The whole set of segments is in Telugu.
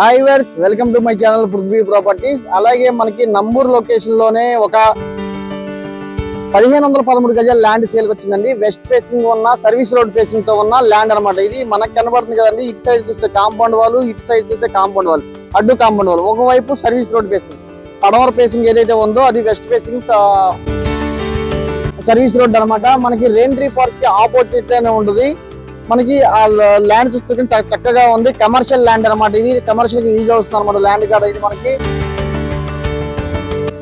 Hi viewers welcome to my channel Prithvi properties అలాగే మనకి నంబూర్ లొకేషన్లోనే ఒక పదిహేను వందల పదమూడు గజాల ల్యాండ్ సేల్ వచ్చిందండి. వెస్ట్ ఫేసింగ్ ఉన్న సర్వీస్ రోడ్ ఫేసింగ్తో ఉన్న ల్యాండ్ అన్నమాట. ఇది మనకు కనబడుతుంది కదండి. ఇటు సైడ్ చూస్తే కాంపౌండ్ వాళ్ళు ఇటు సైడ్ చూస్తే కాంపౌండ్ వాళ్ళు అడ్డు కాంపౌండ్ వాళ్ళు ఒకవైపు సర్వీస్ రోడ్ ఫేసింగ్ పడవర ఫేసింగ్ ఏదైతే ఉందో అది వెస్ట్ ఫేసింగ్ సర్వీస్ రోడ్ అన్నమాట. మనకి రేంట్రీ పార్క్కి ఆపోజిట్లోనే ఉంటుంది మనకి ఆ ల్యాండ్ చూస్తుంటే చక్కగా ఉంది. కమర్షియల్ ల్యాండ్ అన్నమాట ఇది. కమర్షియల్గా యూజ్ అవుతుంది అనమాట ల్యాండ్ కాడ ఇది మనకి.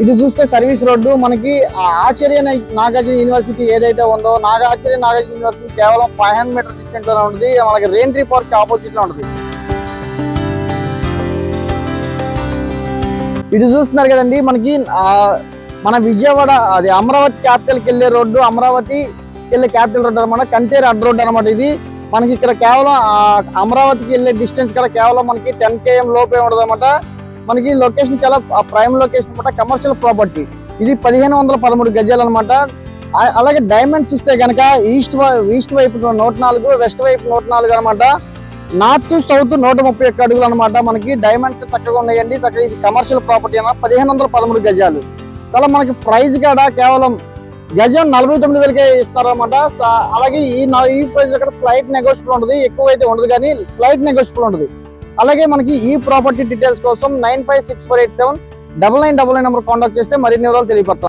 ఇది చూస్తే సర్వీస్ రోడ్డు మనకి ఆ ఆచార్య నాగార్జున యూనివర్సిటీ ఏదైతే ఉందో నాగార్జున నాగార్జున యూనివర్సిటీ కేవలం ఫైవ్ హండ్రెడ్ మీటర్ డిస్టెన్స్లో ఉంటుంది. మనకి రేంట్రీ పార్క్ ఆపోజిట్లో ఉంటుంది. ఇది చూస్తున్నారు కదండి మనకి మన విజయవాడ అది అమరావతి క్యాపిటల్కి వెళ్ళే రోడ్డు అమరావతి వెళ్ళే క్యాపిటల్ రోడ్డు అనమాట కంటేరు అడ్ రోడ్ అనమాట ఇది. మనకి ఇక్కడ కేవలం అమరావతికి వెళ్ళే డిస్టెన్స్ కూడా కేవలం మనకి టెన్ కేఎం లోపే ఉండదన్నమాట. మనకి లొకేషన్ చాలా ప్రైమ్ లొకేషన్ అనమాట కమర్షియల్ ప్రాపర్టీ ఇది పదిహేను వందల పదమూడు గజాలు అనమాట అలాగే డైమండ్ చూస్తే కనుక ఈస్ట్ ఈస్ట్ వైపు నూట నాలుగు వెస్ట్ వైపు నూట నాలుగు అనమాట నార్త్ సౌత్ నూట ముప్పై ఒక్క అడుగులు అనమాట మనకి డైమండ్స్ చక్కగా ఉన్నాయండి. చక్కగా ఇది కమర్షియల్ ప్రాపర్టీ అన్న పదిహేను వందల పదమూడు గజాలు. చాలా మనకి ప్రైస్ కూడా కేవలం గజం నలభై తొమ్మిది వేలకే ఇస్తారనమాట అలాగే ఈ ఈ ప్రైస్ ఇక్కడ స్లైట్ నెగోషియబుల్ ఉంటుంది. ఎక్కువ అయితే ఉండదు కానీ స్లైట్ నెగోషియబుల్ ఉంటుంది. అలాగే మనకి ఈ ప్రాపర్టీ డీటెయిల్స్ కోసం nine five six four eight seven double nine double nine number contact చేస్తే మరిన్ని వివరాలు తెలియపడతాం.